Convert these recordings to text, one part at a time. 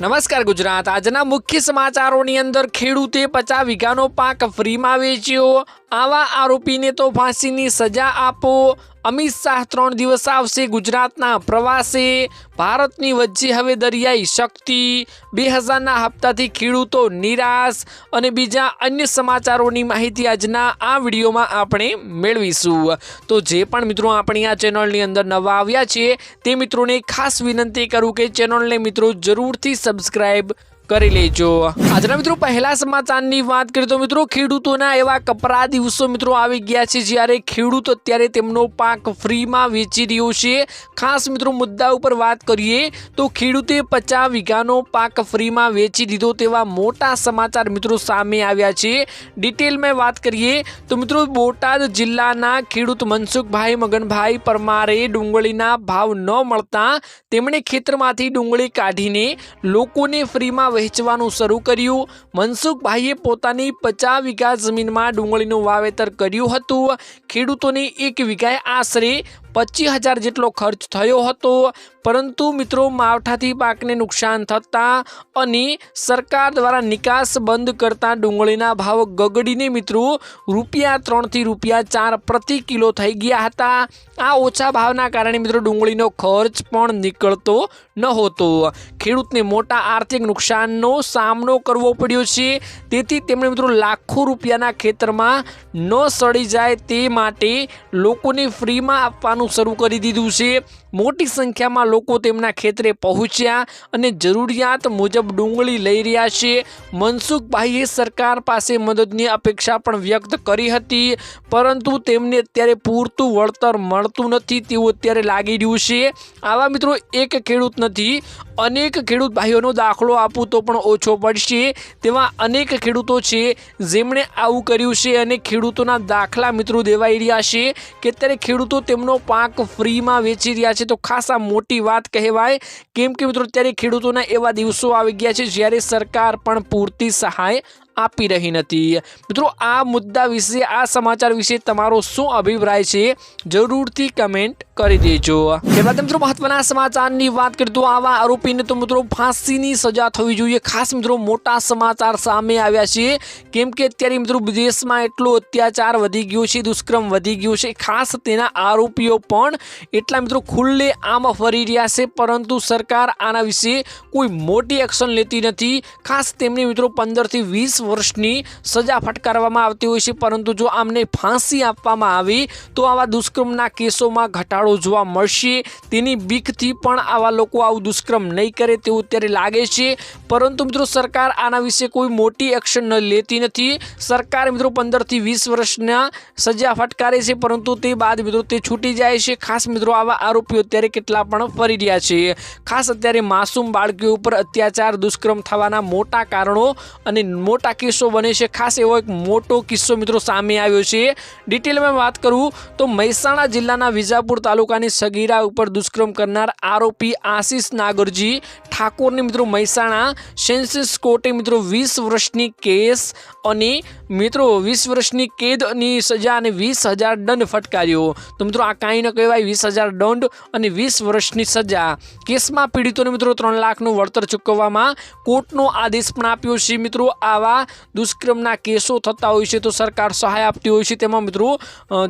નમસ્કાર ગુજરાત. આજના મુખ્ય સમાચારોની અંદર ખેડૂતે પચાસ વીઘાનો પાક ફ્રીમાં વેચ્યો. આવા આરોપીને તો ફાંસીની સજા આપો. અમિત શાહ ત્રણ દિવસ આવશે ગુજરાતના પ્રવાસે. ભારતની વચ્ચે હવે દરિયાઈ શક્તિ. બે હજારના હપ્તાથી ખેડૂતો નિરાશ અને બીજા અન્ય સમાચારોની માહિતી આજના આ વિડીયોમાં આપણે મેળવીશું. તો જે પણ મિત્રો આપણી આ ચેનલની અંદર નવા આવ્યા છે, તે મિત્રોને ખાસ વિનંતી કરું કે ચેનલને મિત્રો જરૂરથી સબસ્ક્રાઇબ કરી લેજો. આજના મિત્રો પહેલા સમાચારની વાત કરીએ તો મિત્રો ખેડૂતોના એવા કપરા દિવસો મિત્રો આવી ગયા છે જ્યારે ખેડૂત અત્યારે તેમનો પાક ફ્રીમાં વેચી રહ્યો છે. ખાસ મિત્રો મુદ્દા ઉપર વાત કરીએ તો ખેડૂતે પચાસ વીઘાનો પાક ફ્રીમાં વેચી દીધો તેવા મોટા સમાચાર મિત્રો સામે આવ્યા છે. ડિટેલમાં વાત કરીએ તો મિત્રો બોટાદ જિલ્લાના ખેડૂત મનસુખભાઈ મગનભાઈ પરમારે ડુંગળીના ભાવ ન મળતા તેમણે ખેતરમાંથી ડુંગળી કાઢીને લોકોને ફ્રીમાં વહેંચવાનું શરૂ કર્યું. મનસુખભાઈએ પોતાની પચાસ વીઘા જમીનમાં ડુંગળીનું વાવેતર કર્યું હતું. ખેડૂતોને એક વીઘાએ આશરે પચીસ હજાર જેટલો ખર્ચ થયો હતો. પરંતુ મિત્રો, માવઠાથી પાકને નુકસાન થતાં અને સરકાર દ્વારા નિકાસ બંધ કરતા ડુંગળીના ભાવ ગગડીને મિત્રો, રૂપિયા ત્રણથી રૂપિયા ચાર પ્રતિ કિલો થઈ ગયા હતા. આ ઓછા ભાવના કારણે મિત્રો, ડુંગળીનો ખર્ચ પણ નીકળતો નહોતો. ખેડૂતને મોટા આર્થિક નુકસાનનો સામનો કરવો પડ્યો છે. તેથી તેમણે મિત્રો, લાખો રૂપિયાના ખેતરમાં ન સડી જાય તે માટે લોકોને ફ્રીમાં આપવાનું શરૂ કરી દીધું છે. મોટી સંખ્યામાં લોકો તેમના ખેતરે પહોંચ્યા અને જરૂરિયાત મુજબ ડુંગળી લઈ રહ્યા છે. મનસુખભાઈએ સરકાર પાસે મદદની અપેક્ષા પણ વ્યક્ત કરી હતી, પરંતુ તેમને અત્યારે પૂરતું વળતર મળતું નથી તેવું અત્યારે લાગી રહ્યું છે. આવા મિત્રો, એક ખેડૂત નથી, અનેક ખેડૂત ભાઈઓનો દાખલો આપવું તો પણ ઓછો પડશે. તેવા અનેક ખેડૂતો છે, જેમણે આવું કર્યું છે અને ખેડૂતોના દાખલા મિત્રો દેવાઈ રહ્યા છે કે અત્યારે ખેડૂતો તેમનો પાક ફ્રીમાં વેચી રહ્યા છે. તો ખાસ મોટી વાત કહેવાય. કેમ કે મિત્રો અત્યારે ખેડૂતોના એવા દિવસો આવી ગયા છે જ્યારે સરકાર પણ પૂરતી સહાય આપી રહી નથી. મિત્રો, આ મુદ્દા વિશે, આ સમાચાર વિશે તમારો શું અભિપ્રાય છે? જરૂરથી કમેન્ટ કરી દેજો. ત્યારબાદ મિત્રો, મહત્વના સમાચારની વાત કરીએ તો આવા આરોપીને તો મિત્રો ફાંસીની સજા થવી જોઈએ. ખાસ મિત્રો, મોટા સમાચાર સામે આવ્યા છે. કેમ કે અત્યારે મિત્રો વિદેશમાં એટલો અત્યાચાર વધી ગયો છે, દુષ્કર્મ વધી ગયો છે. ખાસ તેના આરોપીઓ પણ એટલા મિત્રો ખુલ્લે આમ ફરી રહ્યા છે. પરંતુ સરકાર આના વિશે કોઈ મોટી એક્શન લેતી નથી. ખાસ તેમને મિત્રો પંદરથી વીસ વર્ષની સજા ફટકારવામાં આવતી હોય છે. પરંતુ જો આમને ફાંસી આપવામાં આવી, તો આવા દુષ્કર્મના કેસોમાં ઘટાડો જોવા મળશે. તેની બીકથી પણ આવા લોકો આવું દુષ્કર્મ નહીં કરે તેવું અત્યારે લાગે છે. પરંતુ મિત્રો, સરકાર આના વિશે કોઈ મોટી એક્શન ન લેતી નથી. સરકાર મિત્રો પંદરથી વીસ વર્ષના સજા ફટકારે છે, પરંતુ તે બાદ મિત્રો તે છૂટી જાય છે. ખાસ મિત્રો, આવા આરોપીઓ અત્યારે કેટલા પણ ફરી રહ્યા છે. ખાસ અત્યારે માસૂમ બાળકીઓ ઉપર અત્યાચાર, દુષ્કર્મ થવાના મોટા કારણો અને મોટા કેસો બને છે. ખાસ એવો એક મોટો કિસ્સો મિત્રો સામે આવ્યો છે. ડિટેલમાં વાત કરું તો મહેસાણા જિલ્લાના વિજાપુર તાલુકાની સગીરા ઉપર દુષ્કર્મ કરનાર આરોપી આશીષ નાગરજી ઠાકોરની મિત્રો મહેસાણા સેન્સિસ કોર્ટે મિત્રો વીસ વર્ષની કેસ અને મિત્રો, વીસ વર્ષની કેદની સજા અને વીસ હજાર દંડ ફટકાર્યો. તો મિત્રો, આ કાંઈ ન કહેવાય, વીસ હજાર દંડ અને વીસ વર્ષની સજા. કેસમાં પીડિતોને મિત્રો ત્રણ લાખનું વળતર ચૂકવવામાં કોર્ટનો આદેશ પણ આપ્યો છે. મિત્રો, આવા દુષ્કર્મના કેસો થતા હોય છે તો સરકાર સહાય આપતી હોય છે. તેમાં મિત્રો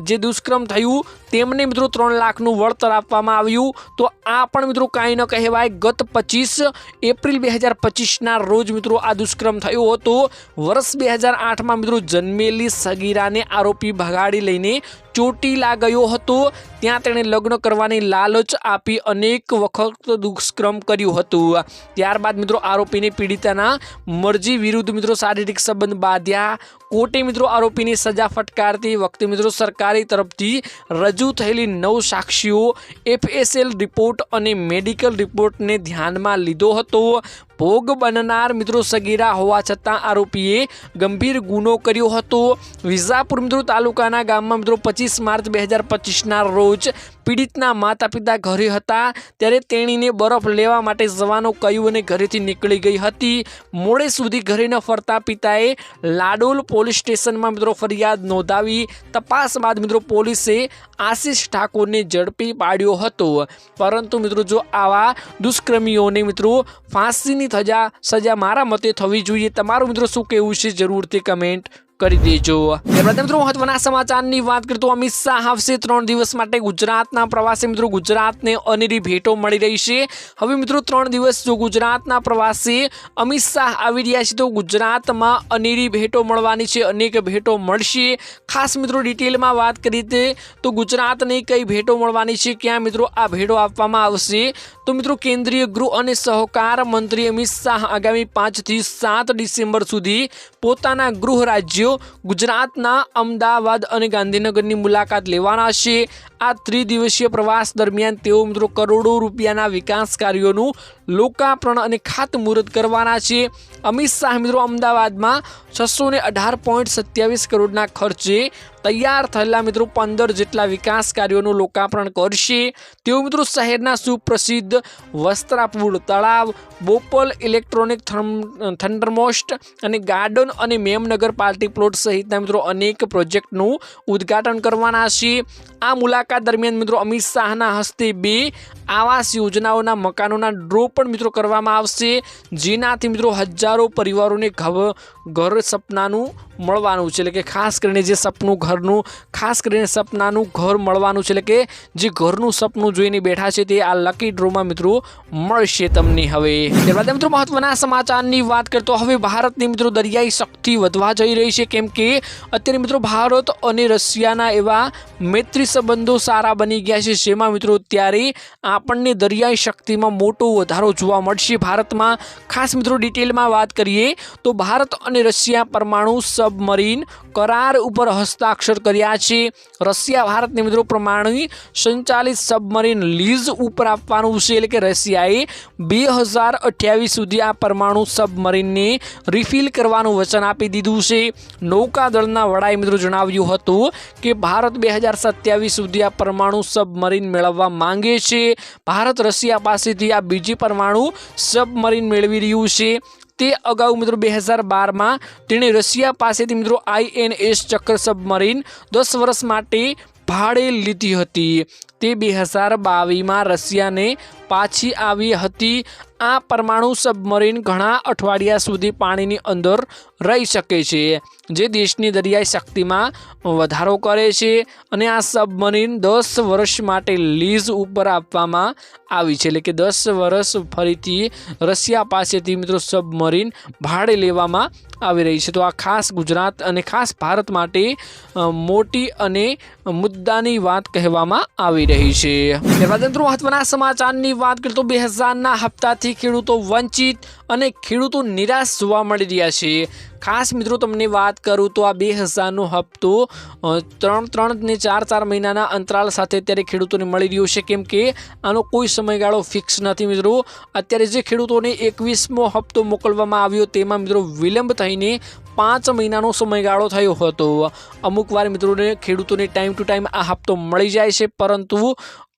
જે દુષ્કર્મ થયું તેમને મિત્રો ત્રણ લાખનું વળતર આપવામાં આવ્યું. તો આ પણ મિત્રો કાંઈ ન કહેવાય. ગત પચીસ એપ્રિલ બે હજાર પચીસના રોજ મિત્રો આ દુષ્કર્મ થયો હતો. વર્ષ બે હજાર આઠમાં મિત્રો જન્મેલી સગીરાને આરોપી ભગાડી લઈને ચોટીલા ગયો હતો. ત્યાં તેણે લગ્ન કરવાની લાલચ આપી અનેક વખત દુષ્કર્મ કર્યું હતું. ત્યારબાદ મિત્રો આરોપીને પીડિતાના મરજી વિરુદ્ધ મિત્રો શારીરિક સંબંધ બાંધ્યા. કોર્ટે મિત્રો આરોપીની સજા ફટકારતી વખતે મિત્રો સરકારી તરફથી રજૂ થયેલી નવ સાક્ષીઓ એફએસએલ રિપોર્ટ અને મેડિકલ રિપોર્ટને ધ્યાનમાં લીધો હતો. ભોગ બનનાર મિત્રો સગીરા હોવા છતાં આરોપીએ ગંભીર ગુનો કર્યો હતો. વિઝાપુર મિત્રો તાલુકાના ગામમાં મિત્રો પચીસ માર્ચ બે હજાર પચીસના રોજ પીડિતના માતા પિતા ઘરે હતા. ત્યારે તેણીને બરફ લેવા માટે જવાનું કહ્યું અને ઘરેથી નીકળી ગઈ હતી. મોડે સુધી ઘરે ન ફરતા પિતાએ લાડોલ પોલીસ સ્ટેશનમાં મિત્રો ફરિયાદ નોંધાવી. તપાસ બાદ મિત્રો પોલીસે આશિષ ઠાકોરને ઝડપી પાડ્યો હતો. પરંતુ મિત્રો જો આવા દુષ્કર્મીઓને મિત્રો ફાંસીની સજા સજા મારા મતે થવી જોઈએ. તમારું મિત્રો શું કહેવું છે? જરૂરથી કમેન્ટ કરી દેજો. ત્યારબાદ મિત્રો મહત્વના સમાચારની વાત કરતો અમિત શાહ આવશે ત્રણ દિવસ માટે ગુજરાતના પ્રવાસે મિત્રો ગુજરાતને અનેરી ભેટો મળી રહી છે. હવે મિત્રો ત્રણ દિવસ જો ગુજરાતના પ્રવાસે અમિત શાહ આવી રહ્યા છે તો ગુજરાતમાં અનેરી ભેટો મળવાની છે, અનેક ભેટો મળશે. ખાસ મિત્રો ડિટેલમાં વાત કરીએ તે તો ગુજરાતને કઈ ભેટો મળવાની છે, ક્યાં મિત્રો આ ભેટો આપવામાં આવશે? તો મિત્રો કેન્દ્રીય ગૃહ અને સહકાર મંત્રી અમિત શાહ આગામી પાંચથી સાત ડિસેમ્બર સુધી પોતાના ગૃહ રાજ્યો ગુજરાતના અમદાવાદ અને ગાંધીનગરની મુલાકાત લેવાના છે. આ ત્રિદિવસીય પ્રવાસ દરમિયાન તેઓ મિત્રો કરોડો રૂપિયાના વિકાસ કાર્યોનું લોકાર્પણ અને ખાતમુહૂર્ત કરવાના છે. અમિત શાહ મિત્રો અમદાવાદમાં છસો ને અઢાર પોઈન્ટ સત્યાવીસ કરોડના ખર્ચે તૈયાર થયેલા મિત્રો પંદર જેટલા વિકાસ કાર્યોનું લોકાર્પણ કરશે. તેઓ મિત્રો શહેરના સુપ્રસિદ્ધ વસ્ત્રાપુર, તળાવ, બોપલ ઇલેક્ટ્રોનિક થંડરમોસ્ટ અને ગાર્ડન અને મેમનગર પાર્ટી પ્લોટ સહિતના મિત્રો અનેક પ્રોજેક્ટનું ઉદ્ઘાટન કરવાના છે. આ મુલાકાત દરમિયાન મિત્રો અમિત શાહના હસ્તે બે આવાસ યોજનાઓના મકાનોના ડ્રો પણ મિત્રો કરવામાં આવશે. જેનાથી મિત્રો હજારો પરિવારોને ઘર સપનાનું મળવાનું છે. એટલે કે ખાસ કરીને જે સપનું ઘરનું, ખાસ કરીને સપનાનું ઘર મળવાનું છે. એટલે કે જે ઘરનું સપનું જોઈને બેઠા છે તે આ લકી ડ્રોમાં મિત્રો મળશે તમને હવે. ત્યારબાદ મિત્રો મહત્વના સમાચારની વાત કરતો હવે ભારતની મિત્રો દરિયાઈ શક્તિ વધવા જઈ રહી છે. કેમ કે અત્યારે મિત્રો ભારત અને રશિયાના એવા મૈત્રી સંબંધો સારા બની ગયા છે. જેમાં મિત્રો ત્યારે આપણને દરિયાઈ શક્તિમાં મોટો વધારો જોવા મળશે. ભારતમાં ખાસ મિત્રો ડિટેલમાં વાત કરીએ તો ભારત અને રશિયા પરમાણુ સબમરીન કરાર ઉપર હસ્તાક્ષર કર્યા છે. રશિયા ભારતને મિત્રો પ્રમાણે સંચાલિત સબમરીન લીઝ ઉપર આપવાનું છે. એટલે કે રશિયાએ બે હજાર અઠ્યાવીસ સુધી આ પરમાણુ સબમરીનને રિફિલ કરવાનું વચન આપી દીધું છે. નૌકાદળના વડાએ મિત્રો જણાવ્યું હતું કે ભારત બે હજાર સત્યાવીસ સુધી આ પરમાણુ સબમરીન મેળવવા માંગે છે. ભારત રશિયા પાસેથી આ બીજી પરમાણુ સબમરીન મેળવી રહ્યું છે. તે અગાઉ મિત્રો બે હજાર બારમાં તેણે રશિયા પાસેથી મિત્રો આઈએનએસ ચક્ર સબમરીન દસ વર્ષ માટે ભાડે લીધી હતી. તે બે હજાર બાવીસમાં રશિયાને પાછી આવી હતી. આ પરમાણુ સબમરીન ઘણા અઠવાડિયા સુધી પાણીની અંદર રહી શકે છે, જે દેશની દરિયાઈ શક્તિમાં વધારો કરે છે અને આ સબમરીન દસ વર્ષ માટે લીઝ ઉપર આપવામાં આવી છે. એટલે કે દસ વર્ષ ફરીથી રશિયા પાસેથી મિત્રો સબમરીન ભાડે લેવામાં આવી રહી છે. તો આ ખાસ ગુજરાત અને ખાસ ભારત માટે મોટી અને મુદ્દાની વાત કહેવામાં આવી રહી છે. ત્યારબાદ મહત્વના સમાચારની વાત કરીએ તો બે હજારના હપ્તાથી ખેડૂતો વંચિત અને ખેડૂતો નિરાશ જોવા મળી રહ્યા છે. ખાસ મિત્રો તમને વાત કરું તો આ બે હજારનો હપ્તો ત્રણ ત્રણ ને ચાર ચાર મહિનાના અંતરાલ સાથે અત્યારે ખેડૂતોને મળી રહ્યો છે. કેમ કે આનો કોઈ સમયગાળો ફિક્સ નથી મિત્રો. અત્યારે જે ખેડૂતોને એકવીસમો હપ્તો મોકલવામાં આવ્યો તેમાં મિત્રો વિલંબ થઈને પાંચ મહિનાનો સમયગાળો થયો હતો. અમુક વાર મિત્રોને ખેડૂતોને ટાઈમ ટુ ટાઈમ આ હપ્તો મળી જાય છે, પરંતુ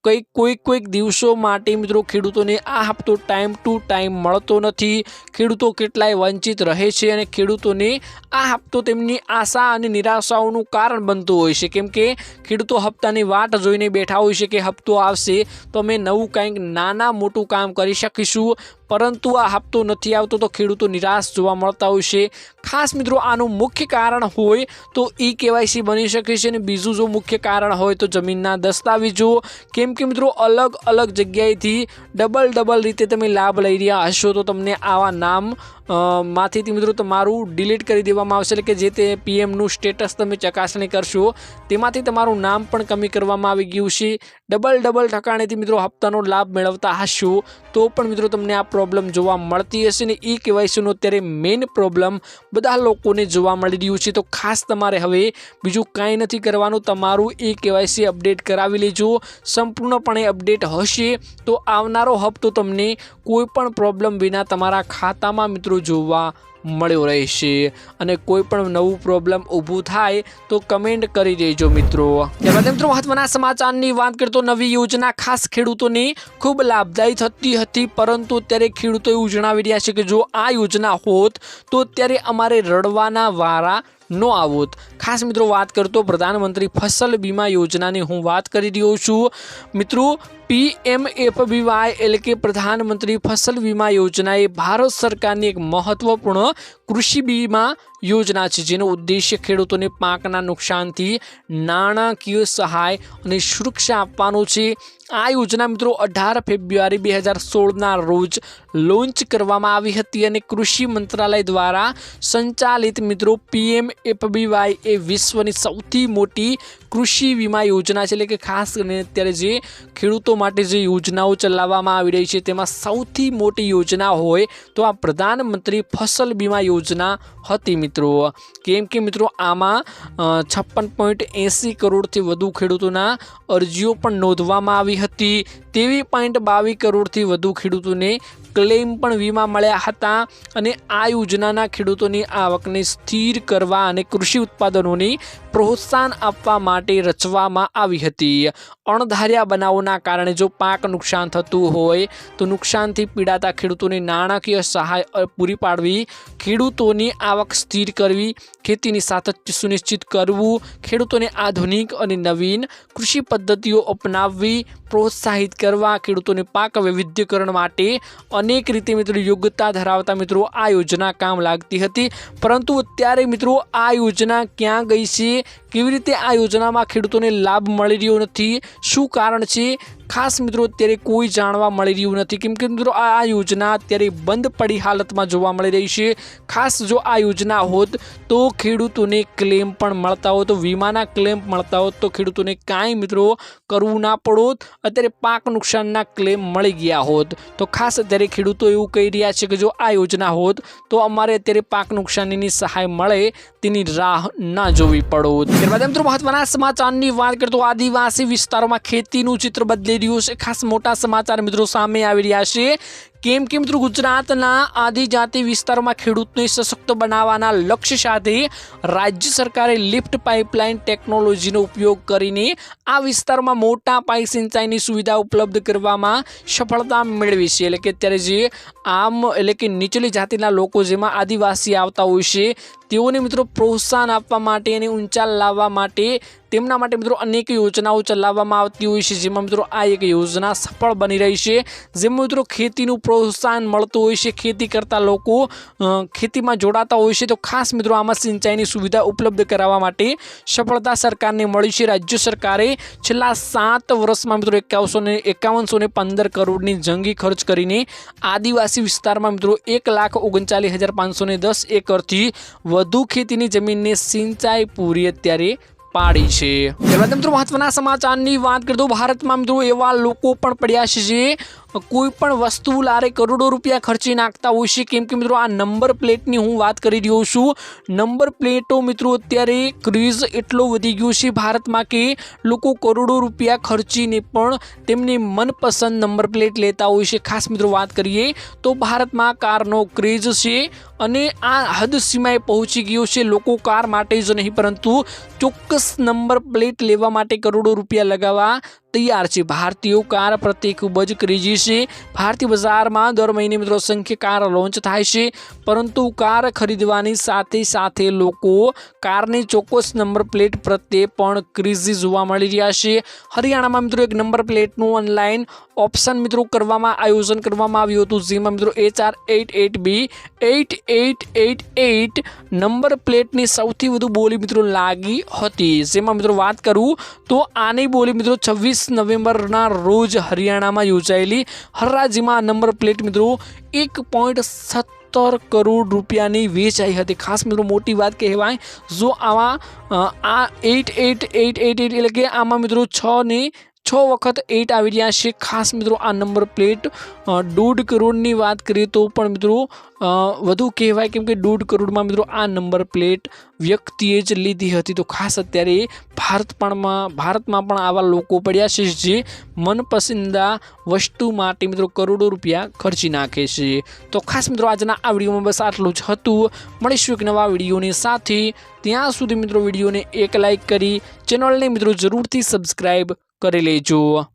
કંઈક કોઈક કોઈક દિવસો માટે મિત્રો ખેડૂતોને આ હપ્તો ટાઈમ ટુ ટાઈમ મળતો નથી. ખેડૂતો કેટલાય વંચિત રહે છે અને ખેડૂતોને આ હપ્તો તેમની આશા અને નિરાશાઓનું કારણ બનતું હોય છે. કેમ કે ખેડૂતો હપ્તાની વાટ જોઈને બેઠા હોય છે કે હપ્તો આવશે, તો અમે નવું કંઈક નાના મોટું કામ કરી શકીશું. પરંતુ આ હપ્તો નથી આવતો તો ખેડૂતો નિરાશ જોવા મળતા હોય છે. ખાસ મિત્રો, આનું મુખ્ય કારણ હોય તો ઈ કેવાયસી બની શકે છે અને બીજું જો મુખ્ય કારણ હોય તો જમીનના દસ્તાવેજો. કેમ કે મિત્રો, અલગ અલગ જગ્યાએથી ડબલ ડબલ રીતે તમે લાભ લઈ રહ્યા હશો તો તમને આવા નામમાંથી મિત્રો તમારું ડિલીટ કરી દેવામાં આવશે. એટલે કે જે તે પીએમનું સ્ટેટસ તમે ચકાસણી કરશો, તેમાંથી તમારું નામ પણ કમી કરવામાં આવી ગયું છે. ડબલ ડબલ ઠકાણેથી મિત્રો હપ્તાનો લાભ મેળવતા હશો તો પણ મિત્રો તમને આ પ્રોબ્લેમ જોવા મળતી હશે ને ઈ કેવાયસીનો અત્યારે મેઇન પ્રોબ્લેમ બધા લોકોને જોવા મળી રહ્યું છે. તો ખાસ તમારે હવે બીજું કાંઈ નથી કરવાનું. તમારું એ કેવાયસી અપડેટ કરાવી લેજો. સંપૂર્ણપણે અપડેટ હશે તો આવનારો હપ્તો તમને કોઈ પણ પ્રોબ્લેમ વિના તમારા ખાતામાં મિત્રો જોવા મળ્યો રહેશે. અને કોઈ પણ નવું પ્રોબ્લેમ ઊભું થાય તો કમેન્ટ કરી દેજો મિત્રો. ત્યારબાદ મિત્રો મહત્વના સમાચારની વાત કરતો નવી યોજના ખાસ ખેડૂતોને ખૂબ લાભદાયી થતી હતી. પરંતુ ત્યારે ખેડૂતો એવું જણાવી રહ્યા છે કે જો આ યોજના હોત તો ત્યારે અમારે રડવાના વારા નો આવોત. ખાસ મિત્રો વાત કરતો પ્રધાનમંત્રી ફસલ બીમા યોજનાની હું વાત કરી રહ્યો છું. મિત્રો, પીએમએફબીવાય એટલે કે પ્રધાનમંત્રી ફસલ વીમા યોજના એ ભારત સરકારની એક મહત્વપૂર્ણ કૃષિ બીમા યોજના છે, જેનો ઉદ્દેશ્ય ખેડૂતોને પાકના નુકસાનથી નાણાકીય સહાય અને સુરક્ષા આપવાનો છે. આ યોજના મિત્રો અઢાર ફેબ્રુઆરી બે હજાર સોળના રોજ લોન્ચ કરવામાં આવી હતી અને કૃષિ મંત્રાલય દ્વારા સંચાલિત મિત્રો પીએમ એફબીવાય એ વિશ્વની સૌથી મોટી કૃષિ વીમા યોજના છે, એટલે કે ખાસ કરીને અત્યારે જે ખેડૂતો માટે જે યોજનાઓ ચલાવવામાં આવી રહી છે, તેમાં સૌથી મોટી યોજના હોય તો આ પ્રધાનમંત્રી ફસલ બીમા યોજના હતી મિત્રો. કેમ કે મિત્રો, આમાં છપ્પન પોઈન્ટ એંસી કરોડથી વધુ ખેડૂતોના અરજીઓ પણ નોંધવામાં આવી હતી. તેવી પોઈન્ટ બાવીસ કરોડથી વધુ ખેડૂતોને ક્લેમ પણ વીમા મળ્યા હતા અને આ યોજનાના ખેડૂતોની આવકને સ્થિર કરવા અને કૃષિ ઉત્પાદનોને પ્રોત્સાહન આપવા માટે રચવામાં આવી હતી. અણધાર્યા બનાવોના કારણે જો પાક નુકસાન થતું હોય, તો નુકસાનથી પીડાતા ખેડૂતોને નાણાકીય સહાય પૂરી પાડવી, ખેડૂતોની આવક સ્થિર કરવી, ખેતીની સાતત્ય સુનિશ્ચિત કરવું, ખેડૂતોને આધુનિક અને નવીન કૃષિ પદ્ધતિઓ અપનાવવી પ્રોત્સાહિત કરવા ખેડૂતોને પાક વૈવિધ્યકરણ માટે અનેક રીતે મિત્રો યોગ્યતા ધરાવતા મિત્રો આ યોજના કામ લાગતી હતી. પરંતુ અત્યારે મિત્રો આ યોજના ક્યાં ગઈ છે? કેવી રીતે આ યોજનામાં ખેડૂતોને લાભ મળી રહ્યો નથી? શું કારણ છે? ખાસ મિત્રો, અત્યારે કોઈ જાણવા મળી રહ્યું નથી. કેમ કે મિત્રો, આ યોજના અત્યારે બંધ પડી હાલતમાં જોવા મળી રહી છે. ખાસ જો આ યોજના હોત તો ખેડૂતોને ક્લેમ પણ મળતા હોત વીમાના ક્લેમ મળતા હોત, તો ખેડૂતોને કાંઈ મિત્રો કરવું ના પડોત. અત્યારે પાક નુકસાનના ક્લેમ મળી ગયા હોત. તો ખાસ અત્યારે ખેડૂતો એવું કહી રહ્યા છે કે જો આ યોજના હોત, તો અમારે અત્યારે પાક નુકસાનીની સહાય મળે તેની રાહ ના જોવી પડોત. ત્યારબાદ મિત્રો, મહત્વના સમાચારની વાત કરતો આદિવાસી વિસ્તારોમાં ખેતીનું ચિત્ર બદલી રહ્યું છે ખાસ મોટા સમાચાર મિત્રો સામે આવી રહ્યા છે. કેમ કે મિત્રો ગુજરાતના આદિજાતિ વિસ્તારોમાં ખેડૂતને સશક્ત બનાવવાના લક્ષ્ય સાથે રાજ્ય સરકારે લિફ્ટ પાઇપલાઇન ટેકનોલોજીનો ઉપયોગ કરીને આ વિસ્તારમાં મોટા પાયે સિંચાઈની સુવિધા ઉપલબ્ધ કરવામાં સફળતા મેળવી છે. એટલે કે અત્યારે જે આમ એટલે કે નીચલી જાતિના લોકો જેમાં આદિવાસી આવતા હોય છે, તેઓને મિત્રો પ્રોત્સાહન આપવા માટે અને ઊંચા લાવવા માટે તેમના માટે મિત્રો અનેક યોજનાઓ ચલાવવામાં આવતી હોય છે. જેમાં મિત્રો આ એક યોજના સફળ બની રહી છે. જેમાં મિત્રો ખેતીનું પ્રોત્સાહન મળતું હોય છે, ખેતી કરતા લોકો ખેતીમાં જોડાતા હોય છે. તો ખાસ મિત્રો, આમાં સિંચાઈની સુવિધા ઉપલબ્ધ કરાવવા માટે સફળતા સરકારને મળી છે. રાજ્ય સરકારે છેલ્લા સાત વર્ષમાં મિત્રો એકાવસો ને એકાવનસો ને પંદર કરોડની જંગી ખર્ચ કરીને આદિવાસી વિસ્તારમાં મિત્રો, એક લાખ ઓગણચાલીસ હજાર પાંચસો ને દસ એકરથી વધુ ખેતીની જમીનને સિંચાઈ પૂરી અત્યારે પાડી છે. ત્યારબાદ મિત્રો, મહત્વના સમાચારની વાત કરતો ભારતમાં મિત્રો, એવા લોકો પણ પડ્યા છે જે કોઈ પણ વસ્તુ લારે કરોડો રૂપિયા ખર્ચી નાખતા હોય છે. કેમ કે મિત્રો, આ નંબર પ્લેટની હું વાત કરી રહ્યો છું. નંબર પ્લેટો મિત્રો, અત્યારે ક્રેઝ એટલો વધી ગયો છે ભારતમાં કે લોકો કરોડો રૂપિયા ખર્ચીને પણ તેમની મનપસંદ નંબર પ્લેટ લેતા હોય છે. ખાસ મિત્રો, વાત કરીએ તો ભારતમાં કારનો ક્રેઝ છે અને આ હદ સીમાએ પહોંચી ગયો છે લોકો કાર માટે જ નહીં, પરંતુ ચોક્કસ નંબર પ્લેટ લેવા માટે કરોડો રૂપિયા લગાવવા તૈયાર છે. ભારતીયો કાર પ્રત્યે ખૂબ જ ક્રેઝી છે. ભારતીય બજારમાં દર મહિને મિત્રો સંખ્ય કાર લોન્ચ થાય છે. પરંતુ કાર ખરીદવાની સાથે સાથે લોકો કારની ચોક્કસ નંબર પ્લેટ પ્રત્યે પણ ક્રેઝી જોવા મળી રહ્યા છે. હરિયાણામાં મિત્રો એક નંબર પ્લેટનું ઓનલાઈન ઓપ્શન મિત્રો કરવામાં આયોજન કરવામાં આવ્યું હતું. જેમાં મિત્રો H R eight eight B eight eight eight eight number પ્લેટની સૌથી વધુ બોલી મિત્રો લાગી હતી. જેમાં મિત્રો વાત કરું તો આની બોલી મિત્રો છવ્વીસ નવેમ્બરના રોજ હરિયાણામાં યોજાયેલી હરરાજીમાં નંબર પ્લેટ મિત્રો એક પોઈન્ટ સત્તર કરોડ રૂપિયાની વેચાઈ હતી. ખાસ મિત્રો મોટી વાત કહેવાય, જો આવા આ એટ એટ એટ એટ એટ એટલે કે આમાં મિત્રો છ ને છ વખત એટ આવી રહ્યા છે. ખાસ મિત્રો, આ નંબર પ્લેટ દોઢ કરોડની વાત કરીએ તો પણ મિત્રો વધુ કહેવાય કેમ કે દોઢ કરોડમાં મિત્રો આ નંબર પ્લેટ વ્યક્તિએ જ લીધી હતી. તો ખાસ અત્યારે ભારત પણમાં, ભારતમાં પણ આવા લોકો પડ્યા છે જે મનપસંદા વસ્તુ માટે મિત્રો કરોડો રૂપિયા ખર્ચી નાખે છે. તો ખાસ મિત્રો, આજના આ વિડીયોમાં બસ આટલું જ હતું. મળીશું એક નવા વિડીયોની સાથે. ત્યાં સુધી મિત્રો વિડીયોને એક લાઇક કરી ચેનલને મિત્રો જરૂરથી સબસ્ક્રાઈબ કરી લેજો.